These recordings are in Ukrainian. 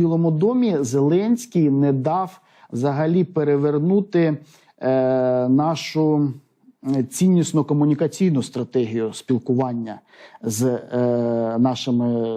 Білому домі Зеленський не дав взагалі перевернути е, нашу е, ціннісно комунікаційну стратегію спілкування з е, нашими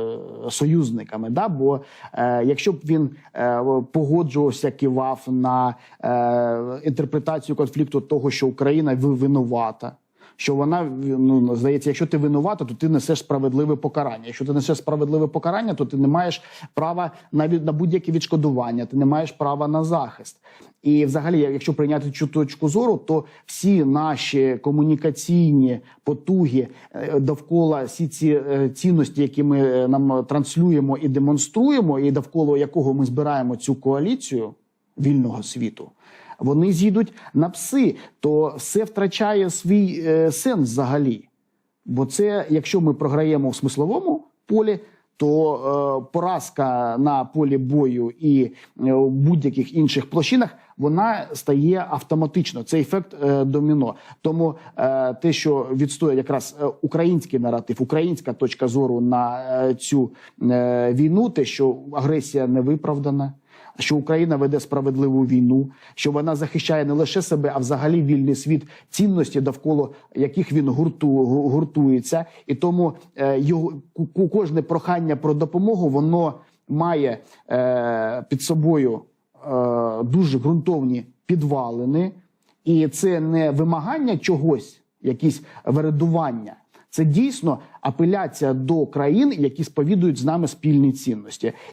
союзниками. Да? Бо е, якщо б він е, погоджувався, кивав на е, інтерпретацію конфлікту того, що Україна ви- винувата. Що вона ну здається, якщо ти винувата, то ти несеш справедливе покарання. Якщо ти несеш справедливе покарання, то ти не маєш права на від- на будь-яке відшкодування, ти не маєш права на захист. І, взагалі, якщо прийняти цю точку зору, то всі наші комунікаційні потуги е, довкола всі ці е, цінності, які ми е, нам транслюємо і демонструємо, і довкола якого ми збираємо цю коаліцію вільного світу. Вони з'їдуть на пси, то все втрачає свій е, сенс взагалі. Бо це, якщо ми програємо в смисловому полі, то е, поразка на полі бою і е, в будь-яких інших площинах вона стає автоматично. Це ефект е, доміно. Тому е, те, що відстоює якраз е, український наратив, українська точка зору на е, цю е, війну, те, що агресія не виправдана що Україна веде справедливу війну, що вона захищає не лише себе, а взагалі вільний світ цінності, довкола яких він гурту, гуртується, і тому е, його кожне прохання про допомогу воно має е, під собою е, дуже ґрунтовні підвалини, і це не вимагання чогось, якісь вередування. Це дійсно апеляція до країн, які сповідують з нами спільні цінності.